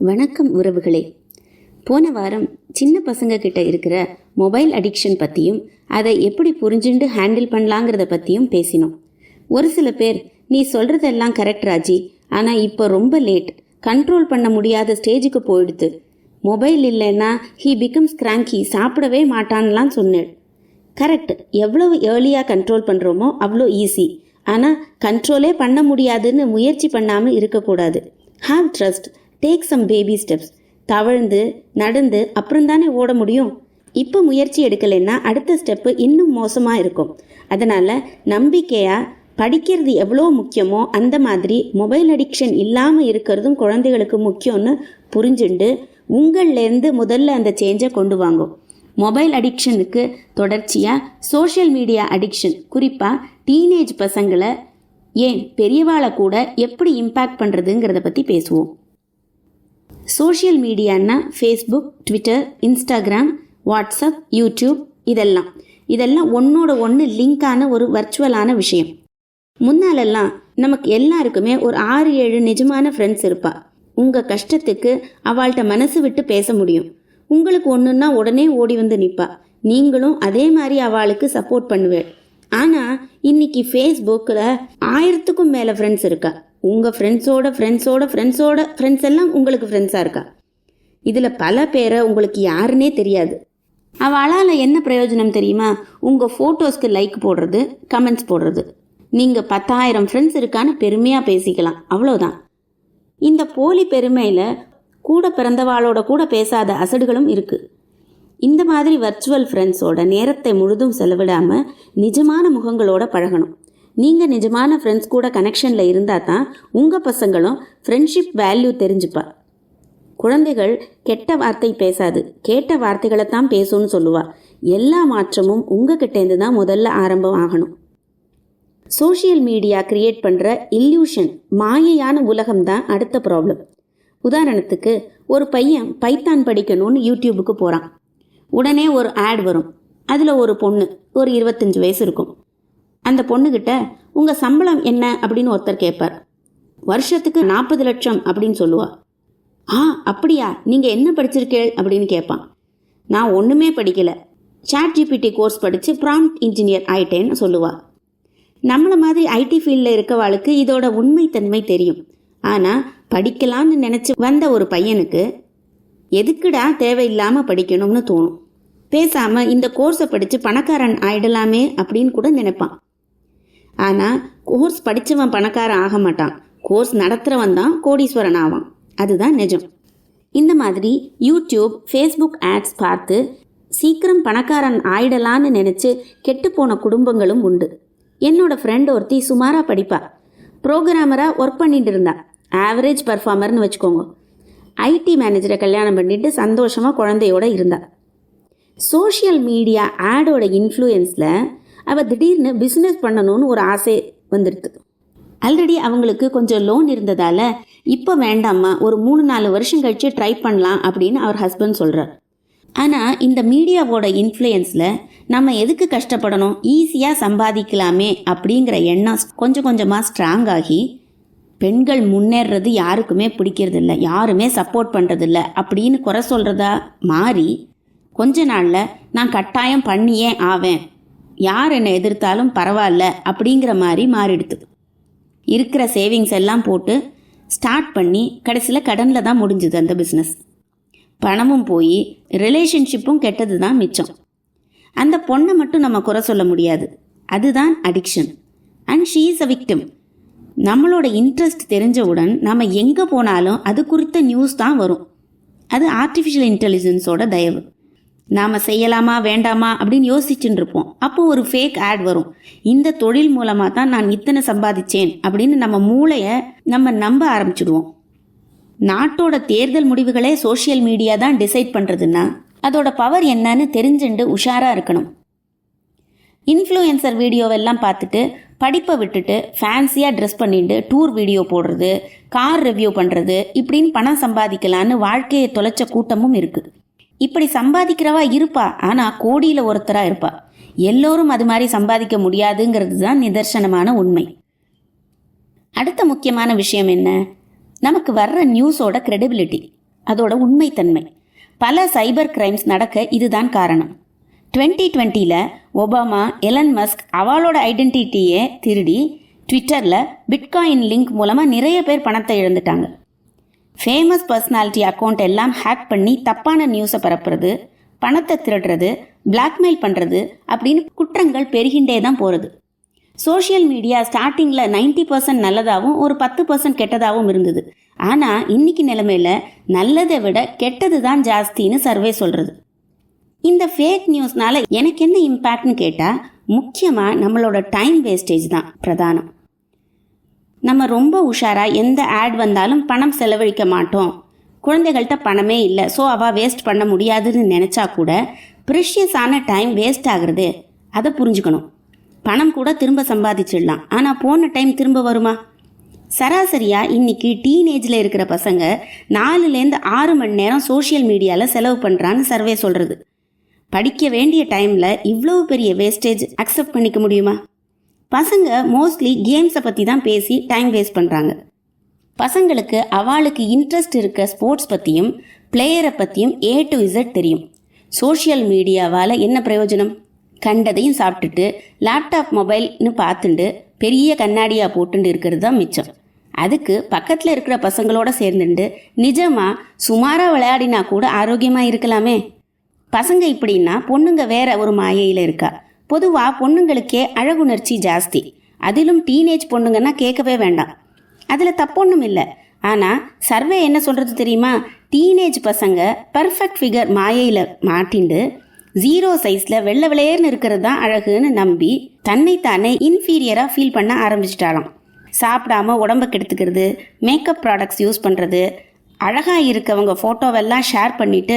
வணக்கம் உறவுகளே. போன வாரம் சின்ன பசங்க கிட்ட இருக்கிற மொபைல் அடிக்ஷன் பற்றியும் அதை எப்படி புரிஞ்சுண்டு ஹேண்டில் பண்ணலாங்கிறத பற்றியும் பேசினோம். ஒரு சில பேர் நீ சொல்கிறதெல்லாம் கரெக்ட் ராஜி ஆனால் இப்போ ரொம்ப லேட் கண்ட்ரோல் பண்ண முடியாத ஸ்டேஜுக்கு போயிடுது மொபைல் இல்லைன்னா ஹீ பிகம்ஸ் கிராங்கி சாப்பிடவே மாட்டான்லாம் சொன்னேன் கரெக்ட் எவ்வளவு ஏர்லியாக கண்ட்ரோல் பண்ணுறோமோ அவ்வளோ ஈஸி. ஆனால் கண்ட்ரோலே பண்ண முடியாதுன்னு முயற்சி பண்ணாமல் இருக்கக்கூடாது. Have trust take some baby steps தவழ்ந்து நடந்து அப்புறம் தானே ஓட முடியும்? இப்போ முயற்சி எடுக்கலைன்னா அடுத்த ஸ்டெப்பு இன்னும் மோசமாக இருக்கும். அதனால் நம்பிக்கையாக படிக்கிறது எவ்வளோ முக்கியமோ அந்த மாதிரி மொபைல் அடிக்ஷன் இல்லாமல் இருக்கிறதும் குழந்தைகளுக்கு முக்கியம்னு புரிஞ்சுண்டு உங்கள்லேருந்து முதல்ல அந்த சேஞ்சை கொண்டு வாங்கும் மொபைல் அடிக்ஷனுக்கு தொடர்ச்சியாக சோஷியல் மீடியா அடிக்ஷன் குறிப்பாக டீனேஜ் பசங்களை ஏன் பெரியவாளை கூட எப்படி இம்பேக்ட் பண்ணுறதுங்கிறத பற்றி பேசுவோம். Social மீடியான்னா Facebook Twitter Instagram WhatsApp YouTube இதெல்லாம். இதெல்லாம் ஒன்றோட ஒன்று லிங்கான ஒரு வர்ச்சுவலான விஷயம். முன்னாலெல்லாம் நமக்கு எல்லாருக்குமே ஒரு ஆறு ஏழு நிஜமான ஃப்ரெண்ட்ஸ் இருப்பா. உங்கள் கஷ்டத்துக்கு அவள்கிட்ட மனசு விட்டு பேச முடியும். உங்களுக்கு ஒன்றுன்னா உடனே ஓடி வந்து நிற்பா நீங்களும் அதே மாதிரி அவளுக்கு சப்போர்ட் பண்ணுவேன் ஆனால் இன்னைக்கு ஃபேஸ்புக்கில் ஆயிரத்துக்கும் மேலே ஃப்ரெண்ட்ஸ் இருக்கா. உங்கள் ஃப்ரெண்ட்ஸோட ஃப்ரெண்ட்ஸோட ஃப்ரெண்ட்ஸோட ஃப்ரெண்ட்ஸ் எல்லாம் உங்களுக்கு ஃப்ரெண்ட்ஸாக இருக்கா? இதில் பல பேரை உங்களுக்கு யாருன்னே தெரியாது. அவளால் என்ன பிரயோஜனம் தெரியுமா? உங்கள் ஃபோட்டோஸ்க்கு லைக் போடுறது கமெண்ட்ஸ் போடுறது. நீங்கள் பத்தாயிரம் ஃப்ரெண்ட்ஸ் இருக்கான்னு பெருமையாக பேசிக்கலாம். அவ்வளோதான் இந்த போலி பெருமையில் கூட பிறந்தவாளோட கூட பேசாத அசடுகளும் இருக்குது இந்த மாதிரி வர்ச்சுவல் ஃப்ரெண்ட்ஸோட நேரத்தை முழுதும் செலவிடாமல் நிஜமான முகங்களோட பழகணும். நீங்கள் நிஜமான ஃப்ரெண்ட்ஸ் கூட கனெக்ஷனில் இருந்தால் தான் உங்கள் பசங்களும் ஃப்ரெண்ட்ஷிப் வேல்யூ தெரிஞ்சுப்பா. குழந்தைகள் கெட்ட வார்த்தை பேசாது. கேட்ட வார்த்தைகளை தான் பேசும்னு சொல்லுவா. எல்லா மாற்றமும் உங்ககிட்டேருந்து தான் முதல்ல ஆரம்பம் ஆகணும். சோஷியல் மீடியா கிரியேட் பண்ணுற இல்யூஷன் மாயையான உலகம் தான் அடுத்த ப்ராப்ளம் உதாரணத்துக்கு ஒரு பையன் பைத்தான் படிக்கணும்னு யூடியூபுக்கு போகிறான் உடனே ஒரு ஆட் வரும். அதில் ஒரு பொண்ணு ஒரு இருபத்தஞ்சு வயசு இருக்கும். அந்த பொண்ணுக்கிட்ட உங்கள் சம்பளம் என்ன? அப்படின்னு ஒருத்தர் கேட்பார் வருஷத்துக்கு நாற்பது லட்சம் அப்படின்னு சொல்லுவா. ஆ அப்படியா? நீங்கள் என்ன படிச்சிருக்கே அப்படின்னு கேட்பான் நான் ஒன்றுமே படிக்கலை. சாட் ஜிபிடி கோர்ஸ் படித்து ப்ராம்ப்ட் இன்ஜினியர் ஆயிட்டேன்னு சொல்லுவா. நம்மளை மாதிரி ஐடி ஃபீல்டில் இருக்கவாளுக்கு இதோட உண்மைத்தன்மை தெரியும். ஆனால் படிக்கலான்னு நினச்சி வந்த ஒரு பையனுக்கு எதுக்குடா தேவையில்லாமல் படிக்கணும்னு தோணும். பேசாமல் இந்த கோர்ஸை படித்து பணக்காரன் ஆயிடலாமே அப்படின்னு கூட நினைப்பான். ஆனால் கோர்ஸ் படித்தவன் பணக்காரன் ஆக மாட்டான். கோர்ஸ் நடத்துகிறவன் தான் கோடீஸ்வரன் ஆவான் அதுதான் நிஜம். இந்த மாதிரி யூடியூப் ஃபேஸ்புக் ஆட்ஸ் பார்த்து சீக்கிரம் பணக்காரன் ஆயிடலான்னு நினச்சி கெட்டுப்போன குடும்பங்களும் உண்டு. என்னோட ஃப்ரெண்ட் ஒருத்தி சுமாராக படிப்பா. ப்ரோக்ராமராக ஒர்க் பண்ணிட்டு இருந்தா. ஆவரேஜ் பர்ஃபார்மர்னு வச்சுக்கோங்க. ஐடி மேனேஜரை கல்யாணம் பண்ணிட்டு சந்தோஷமாக குழந்தையோட இருந்தா. சோஷியல் மீடியா ஆடோட இன்ஃப்ளூயன்ஸில் அவள் திடீர்னு பிஸ்னஸ் பண்ணணும்னு ஒரு ஆசை வந்துடுது ஆல்ரெடி அவங்களுக்கு கொஞ்சம் லோன் இருந்ததால் இப்போ வேண்டாம்மா ஒரு மூணு நாலு வருஷம் கழித்து ட்ரை பண்ணலாம் அப்படின்னு அவர் ஹஸ்பண்ட் சொல்கிறார் ஆனால் இந்த மீடியாவோட இன்ஃப்ளூயன்ஸில் நம்ம எதுக்கு கஷ்டப்படணும்? ஈஸியாக சம்பாதிக்கலாமே அப்படிங்கிற எண்ணம் கொஞ்சம் கொஞ்சமாக ஸ்ட்ராங் ஆகி பெண்கள் முன்னேறது யாருக்குமே பிடிக்கிறதில்ல யாருமே சப்போர்ட் பண்ணுறதில்ல அப்படின்னு குறை சொல்கிறதா மாறி கொஞ்ச நாளில் நான் கட்டாயம் பண்ணியே ஆவேன். யார் என்னை எதிர்த்தாலும் பரவாயில்ல அப்படிங்கிற மாதிரி மாறிடுது இருக்கிற சேவிங்ஸ் எல்லாம் போட்டு ஸ்டார்ட் பண்ணி கடைசியில் கடனில் தான் முடிஞ்சுது அந்த பிஸ்னஸ் பணமும் போய் ரிலேஷன்ஷிப்பும் கெட்டது தான் மிச்சம். அந்த பொண்ணை மட்டும் நம்ம குறை சொல்ல முடியாது. அதுதான் addiction and she is a victim நம்மளோட இன்ட்ரெஸ்ட் தெரிஞ்சவுடன் நம்ம எங்கே போனாலும் அது குறித்த நியூஸ் தான் வரும். அது ஆர்டிஃபிஷியல் இன்டெலிஜென்ஸோட தயவு. நாம் செய்யலாமா வேண்டாமா அப்படின்னு யோசிச்சுட்டு இருப்போம். அப்போ ஒரு ஃபேக் ஆட் வரும். இந்த தொழில் மூலமாக தான் நான் இத்தனை சம்பாதிச்சேன் அப்படின்னு நம்ம மூளையை நம்ம நம்ப ஆரம்பிச்சிடுவோம். நாட்டோட தேர்தல் முடிவுகளே சோஷியல் மீடியா தான் டிசைட் பண்ணுறதுன்னா அதோட பவர் என்னன்னு தெரிஞ்சுண்டு உஷாராக இருக்கணும். இன்ஃப்ளூயன்சர் வீடியோவெல்லாம் பார்த்துட்டு படிப்பை விட்டுட்டு ஃபேன்சியாக ட்ரெஸ் பண்ணிட்டு டூர் வீடியோ போடுறது கார் ரிவ்யூ பண்ணுறது இப்படின்னு பணம் சம்பாதிக்கலான்னு வாழ்க்கையை தொலைச்ச கூட்டமும் இருக்குது இப்படி சம்பாதிக்கிறவா இருப்பா. ஆனால் கோடியில் ஒருத்தராக இருப்பா. எல்லோரும் அது மாதிரி சம்பாதிக்க முடியாதுங்கிறது தான் நிதர்சனமான உண்மை. அடுத்த முக்கியமான விஷயம் என்ன? நமக்கு வர்ற நியூஸோட கிரெடிபிலிட்டி அதோட உண்மைத்தன்மை. பல சைபர் கிரைம்ஸ் நடக்க இதுதான் காரணம். டுவெண்ட்டி டுவெண்ட்டியில் ஒபாமா எலன் மஸ்க் அவளோட ஐடென்டிட்டியை திருடி ட்விட்டரில் பிட்காயின் லிங்க் மூலமாக நிறைய பேர் பணத்தை இழந்துட்டாங்க. ஃபேமஸ் பர்சனாலிட்டி அக்கௌண்ட் எல்லாம் ஹேக் பண்ணி தப்பான நியூஸை பரப்புறது பணத்தை திருடுறது பிளாக்மெயில் பண்ணுறது அப்படின்னு குற்றங்கள் பெருகின்றே தான் போகிறது சோஷியல் மீடியா ஸ்டார்டிங்கில் 90% பர்சன்ட் நல்லதாகவும் ஒரு பத்து பர்சன்ட் கெட்டதாகவும் இருந்தது. ஆனால் இன்னைக்கு நிலைமையில நல்லதை விட கெட்டது தான் ஜாஸ்தின்னு சர்வே சொல்கிறது இந்த ஃபேக் நியூஸ்னால எனக்கு என்ன இம்பேக்ட்னு கேட்டால் முக்கியமாக நம்மளோட டைம் வேஸ்டேஜ் தான் பிரதானம். நம்ம ரொம்ப உஷாராக எந்த ஆட் வந்தாலும் பணம் செலவழிக்க மாட்டோம். குழந்தைகள்கிட்ட பணமே இல்லை. ஸோ அவள் வேஸ்ட் பண்ண முடியாதுன்னு நினச்சா கூட ப்ரிஷியஸான டைம் வேஸ்ட் ஆகுறது. அதை புரிஞ்சுக்கணும். பணம் கூட திரும்ப சம்பாதிச்சிடலாம். ஆனால் போன டைம் திரும்ப வருமா? சராசரியாக இன்றைக்கி டீனேஜில் இருக்கிற பசங்க நாலுலேருந்து ஆறு மணி நேரம் சோஷியல் மீடியாவில் செலவு பண்ணுறான்னு சர்வே சொல்கிறது படிக்க வேண்டிய டைமில் இவ்வளோ பெரிய வேஸ்டேஜ் அக்செப்ட் பண்ணிக்க முடியுமா? பசங்க மோஸ்ட்லி கேம்ஸை பற்றி தான் பேசி டைம் வேஸ்ட் பண்ணுறாங்க பசங்களுக்கு அவளுக்கு இன்ட்ரெஸ்ட் இருக்க ஸ்போர்ட்ஸ் பற்றியும் பிளேயரை பற்றியும் ஏ டு இசட் தெரியும். சோஷியல் மீடியாவால் என்ன பிரயோஜனம்? கண்டதையும் சாப்பிட்டுட்டு லேப்டாப் மொபைல்னு பார்த்துண்டு பெரிய கண்ணாடியாக போட்டுண்டு இருக்கிறது தான் மிச்சம். அதுக்கு பக்கத்தில் இருக்கிற பசங்களோட சேர்ந்துண்டு நிஜமாக சுமாராக விளையாடினா கூட ஆரோக்கியமாக இருக்கலாமே? பசங்க இப்படின்னா பொண்ணுங்க வேற ஒரு மாயையில் இருக்கா. பொதுவாக பொண்ணுங்களுக்கே அழகுணர்ச்சி ஜாஸ்தி. அதிலும் டீனேஜ் பொண்ணுங்கன்னா கேட்கவே வேண்டாம். அதில் தப்பொன்றும் இல்லை. ஆனால் சர்வே என்ன சொல்கிறது தெரியுமா? டீனேஜ் பசங்க பர்ஃபெக்ட் ஃபிகர் மாயையில் மாட்டிண்டு ஜீரோ சைஸில் வெள்ளை விளையர்னு இருக்கிறது தான் அழகுன்னு நம்பி தன்னைத்தானே இன்ஃபீரியராக ஃபீல் பண்ண ஆரம்பிச்சிட்டாலாம் சாப்பிடாம உடம்ப கெடுத்துக்கிறது மேக்கப் ப்ராடக்ட்ஸ் யூஸ் பண்ணுறது அழகாக இருக்கவங்க ஃபோட்டோவெல்லாம் ஷேர் பண்ணிவிட்டு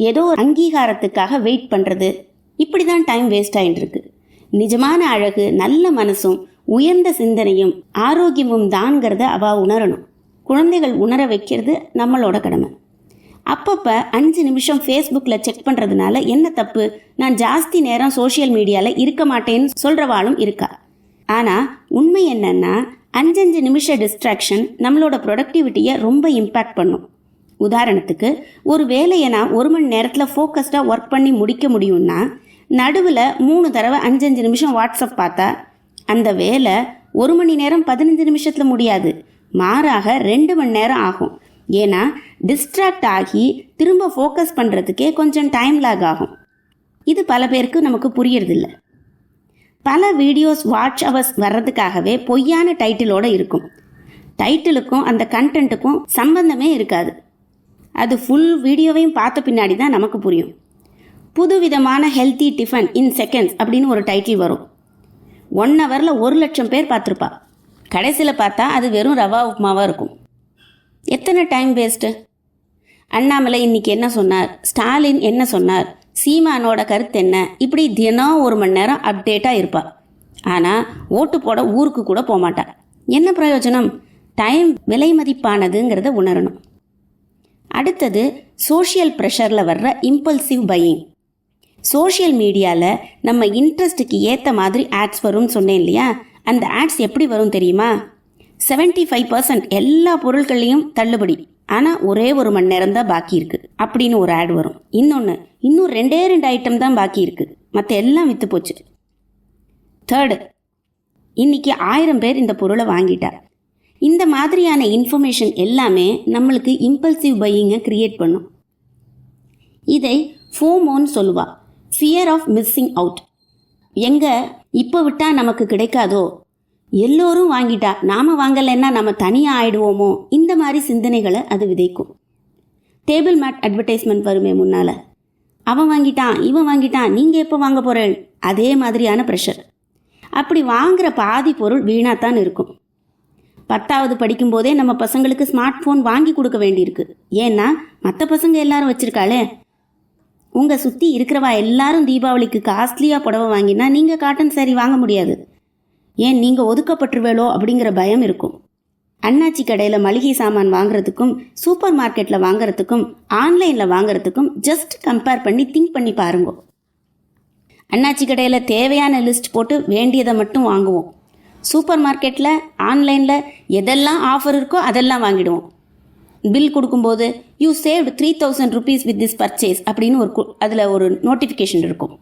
ஏதோ ஒரு அங்கீகாரத்துக்காக வெயிட் பண்ணுறது இப்படி தான் டைம் வேஸ்ட் ஆயிட்டு இருக்கு நிஜமான அழகு நல்ல மனசும் உயர்ந்த சிந்தனையும் ஆரோக்கியமும் தான்ங்கிறத அவ உணரணும். குழந்தைகள் உணர வைக்கிறது நம்மளோட கடமை. அப்பப்போ அஞ்சு நிமிஷம் ஃபேஸ்புக்கில் செக் பண்ணுறதுனால என்ன தப்பு? நான் ஜாஸ்தி நேரம் சோஷியல் மீடியாவில் இருக்க மாட்டேன்னு சொல்கிறவாளும் இருக்கா? ஆனால் உண்மை என்னன்னா அஞ்சஞ்சு நிமிஷ டிஸ்ட்ராக்ஷன் நம்மளோட ப்ரொடக்டிவிட்டியை ரொம்ப இம்பேக்ட் பண்ணும். உதாரணத்துக்கு ஒரு வேலையை நான் ஒரு மணி நேரத்தில் ஃபோக்கஸ்டாக ஒர்க் பண்ணி முடிக்க முடியும்னா நடுவில் மூணு தடவை அஞ்சஞ்சு நிமிஷம் வாட்ஸ்அப் பார்த்தா அந்த வேலை ஒரு மணி நேரம் பதினஞ்சு நிமிஷத்தில் முடியாது. மாறாக ரெண்டு மணி நேரம் ஆகும். ஏன்னா டிஸ்ட்ராக்ட் ஆகி திரும்ப ஃபோக்கஸ் பண்ணுறதுக்கே கொஞ்சம் டைம் லாக் ஆகும். இது பல பேருக்கு நமக்கு புரியறதில்ல. பல வீடியோஸ் வாட்ச் அவர்ஸ் வர்றதுக்காகவே பொய்யான டைட்டிலோட இருக்கும். டைட்டிலுக்கும் அந்த கண்டென்ட்டுக்கும் சம்பந்தமே இருக்காது. அது ஃபுல் வீடியோவையும் பார்த்த பின்னாடி தான் நமக்கு புரியும். புதுவிதமான ஹெல்த்தி டிஃபன் இன் செகண்ட்ஸ் அப்படின்னு ஒரு டைட்டில் வரும். ஒன் ஹவரில் ஒரு லட்சம் பேர் பார்த்துருப்பா. கடைசியில் பார்த்தா அது வெறும் ரவா உப்புமாவாக இருக்கும். எத்தனை டைம் வேஸ்ட்டு அண்ணாமலை இன்னைக்கு என்ன சொன்னார்? ஸ்டாலின் என்ன சொன்னார்? சீமானோட கருத்து என்ன? இப்படி தினம் ஒரு மணி நேரம் அப்டேட்டாக இருப்பாள் ஆனால் ஓட்டு போட ஊருக்கு கூட போகமாட்டாள் என்ன பிரயோஜனம்? டைம் விலை மதிப்பானதுங்கிறத உணரணும். அடுத்தது சோஷியல் ப்ரெஷரில் வர்ற இம்பல்சிவ் பையிங் சோஷியல் மீடியாவில் நம்ம இன்ட்ரெஸ்ட்டுக்கு ஏற்ற மாதிரி ஆட்ஸ் வரும்னு சொன்னேன் இல்லையா? அந்த ஆட்ஸ் எப்படி வரும் தெரியுமா? 75% ஃபைவ் பர்சன்ட் எல்லா பொருட்கள்லையும் தள்ளுபடி. ஆனால் ஒரே ஒரு மணி நேரம் தான் பாக்கி இருக்கு. அப்படின்னு ஒரு ஆட் வரும். இன்னொன்று இன்னும் ரெண்டே ரெண்டு ஐட்டம் தான் பாக்கி இருக்கு. மற்ற எல்லாம் விற்று போச்சு. தேர்டு இன்னைக்கு ஆயிரம் பேர் இந்த பொருளை வாங்கிட்டார் இந்த மாதிரியான இன்ஃபர்மேஷன் எல்லாமே நம்மளுக்கு இம்பல்சிவ் பையிங்கை கிரியேட் பண்ணும். இதை ஃபோமோன்னு சொல்லுவாள் ஃபியர் ஆஃப் மிஸ்ஸிங் அவுட் எங்க? இப்போ விட்டா நமக்கு கிடைக்காதோ? எல்லோரும் வாங்கிட்டா. நாம வாங்கலைன்னா நம்ம தனியாக ஆயிடுவோமோ? இந்த மாதிரி சிந்தனைகளை அது விதைக்கும். டேபிள் மேட் அட்வர்டைஸ்மெண்ட் வருமே முன்னால. அவன் வாங்கிட்டான் இவன் வாங்கிட்டான் நீங்கள் எப்போ வாங்க போகிற அதே மாதிரியான ப்ரெஷர் அப்படி வாங்குற பாதி பொருள் வீணாத்தான் இருக்கும். பத்தாவது படிக்கும்போதே நம்ம பசங்களுக்கு ஸ்மார்ட் ஃபோன் வாங்கி கொடுக்க வேண்டியிருக்கு. ஏன்னா மற்ற பசங்க எல்லாரும் வச்சுருக்காளே? உங்கள் சுற்றி இருக்கிறவா எல்லாரும் தீபாவளிக்கு காஸ்ட்லியாக புடவை வாங்கினா நீங்கள் காட்டன் சாரி வாங்க முடியாது. ஏன் நீங்கள் ஒதுக்கப்பட்டுருவேளோ அப்படிங்கிற பயம் இருக்கும். அண்ணாச்சி கடையில் மளிகை சாமான் வாங்குறதுக்கும் சூப்பர் மார்க்கெட்டில் வாங்குறதுக்கும் ஆன்லைனில் வாங்குறதுக்கும் ஜஸ்ட் கம்பேர் பண்ணி திங்க் பண்ணி பாருங்க. அண்ணாச்சி கடையில் தேவையான லிஸ்ட் போட்டு வேண்டியதை மட்டும் வாங்குவோம். சூப்பர் மார்க்கெட்டில் ஆன்லைனில் எதெல்லாம் ஆஃபர் இருக்கோ அதெல்லாம் வாங்கிடுவோம். பில் கொடுக்கும்போது you saved three thousand rupees with this purchase அப்படின்னு ஒரு அதில் ஒரு நோட்டிஃபிகேஷன் இருக்கும்.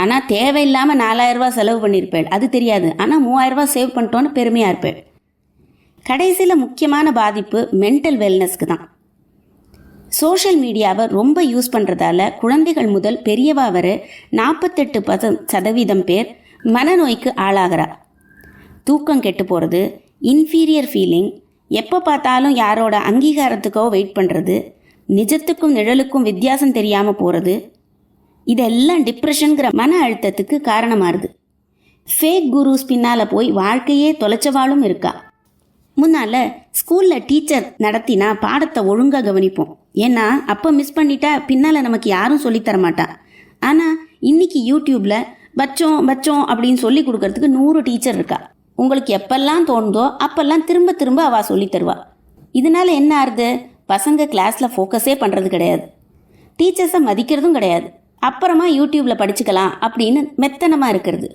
ஆனால் தேவையில்லாமல் நாலாயிரரூபா செலவு பண்ணியிருப்பேன் அது தெரியாது. ஆனால் மூவாயிரரூபா சேவ் பண்ணிட்டோன்னு பெருமையாக இருப்பேன் கடைசியில் முக்கியமான பாதிப்பு மென்டல் வெல்னஸ்க்கு தான். சோஷியல் மீடியாவை ரொம்ப யூஸ் பண்ணுறதால குழந்தைகள் முதல் பெரியவா வரை நாற்பத்தெட்டு பத சதவீதம் பேர் மனநோய்க்கு ஆளாகிறா. தூக்கம் கெட்டு போகிறது இன்ஃபீரியர் ஃபீலிங் எப்போ பார்த்தாலும் யாரோட அங்கீகாரத்துக்கோ வெயிட் பண்ணுறது நிஜத்துக்கும் நிழலுக்கும் வித்தியாசம் தெரியாமல் போகிறது இதெல்லாம் டிப்ரெஷனுங்கிற மன அழுத்தத்துக்கு காரணமாகுது ஃபேக் குருஸ் பின்னால் போய் வாழ்க்கையே தொலைச்சவாளும் இருக்கா? முன்னால் ஸ்கூலில் டீச்சர் நடத்தினா பாடத்தை ஒழுங்காக கவனிப்போம். ஏன்னா அப்போ மிஸ் பண்ணிட்டா பின்னால் நமக்கு யாரும் சொல்லித் தர மாட்டா. ஆனால் இன்னைக்கு யூடியூப்பில் பச்சோம் பச்சோம் அப்படின்னு சொல்லி கொடுக்கறதுக்கு நூறு டீச்சர் இருக்கா? உங்களுக்கு எப்பெல்லாம் தோணுதோ அப்பெல்லாம் திரும்ப திரும்ப அவள் சொல்லித் தருவா. இதனால என்ன ஆறுது? பசங்க கிளாஸில் ஃபோக்கஸே பண்ணுறது கிடையாது. டீச்சர்ஸை மதிக்கிறதும் கிடையாது. அப்புறமா யூடியூப்பில் படிச்சுக்கலாம் அப்படின்னு மெத்தனமாக இருக்கிறது.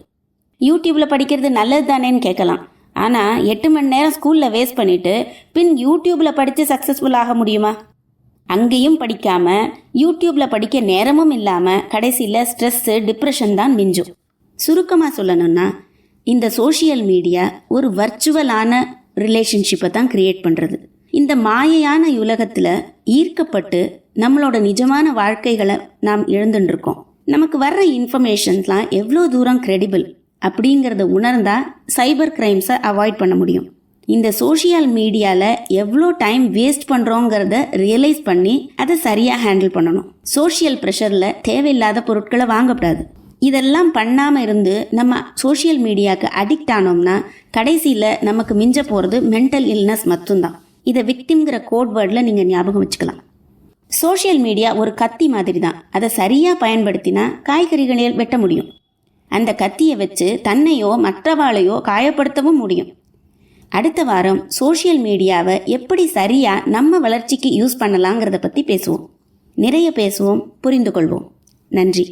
யூடியூப்பில் படிக்கிறது நல்லது தானேன்னு கேட்கலாம். ஆனால் எட்டு மணி நேரம் ஸ்கூலில் வேஸ்ட் பண்ணிவிட்டு பின் யூடியூப்பில் படித்து சக்ஸஸ்ஃபுல் ஆக முடியுமா? அங்கேயும் படிக்காமல் யூடியூப்பில் படிக்க நேரமும் இல்லாமல் கடைசியில் ஸ்ட்ரெஸ்ஸு டிப்ரெஷன் தான் மிஞ்சும். சுருக்கமாக சொல்லணும்னா இந்த சோஷியல் மீடியா ஒரு வர்ச்சுவலான ரிலேஷன்ஷிப்பை தான் கிரியேட் பண்ணுறது இந்த மாயையான உலகத்தில் ஈர்க்கப்பட்டு நம்மளோட நிஜமான வாழ்க்கைகளை நாம் இழந்துட்டுருக்கோம் நமக்கு வர்ற இன்ஃபர்மேஷன்ஸ்லாம் எவ்வளோ தூரம் கிரெடிபிள் அப்படிங்கிறத உணர்ந்தா சைபர் கிரைம்ஸை அவாய்ட் பண்ண முடியும். இந்த சோஷியல் மீடியாவில் எவ்வளோ டைம் வேஸ்ட் பண்ணுறோங்கிறத ரியலைஸ் பண்ணி அதை சரியாக ஹேண்டில் பண்ணணும். சோஷியல் ப்ரெஷரில் தேவையில்லாத பொருட்களை வாங்கக்கூடாது. இதெல்லாம் பண்ணாமல் இருந்து நம்ம சோஷியல் மீடியாவுக்கு அடிக்ட் ஆனோம்னா கடைசியில் நமக்கு மிஞ்ச போகிறது மென்டல் இல்னஸ் மட்டும்தான். இதை விக்டிம்ங்கிற கோட் வேர்டில் நீங்கள் ஞாபகம் வச்சுக்கலாம். சோஷியல் மீடியா ஒரு கத்தி மாதிரி தான் அதை சரியாக பயன்படுத்தினா காய்கறிகளை வெட்ட முடியும். அந்த கத்தியை வச்சு தன்னையோ மற்றவாளையோ காயப்படுத்தவும் முடியும். அடுத்த வாரம் சோஷியல் மீடியாவை எப்படி சரியாக நம்ம வளர்ச்சிக்கு யூஸ் பண்ணலாங்கிறத பற்றி பேசுவோம். நிறைய பேசுவோம் புரிந்து கொள்வோம். நன்றி.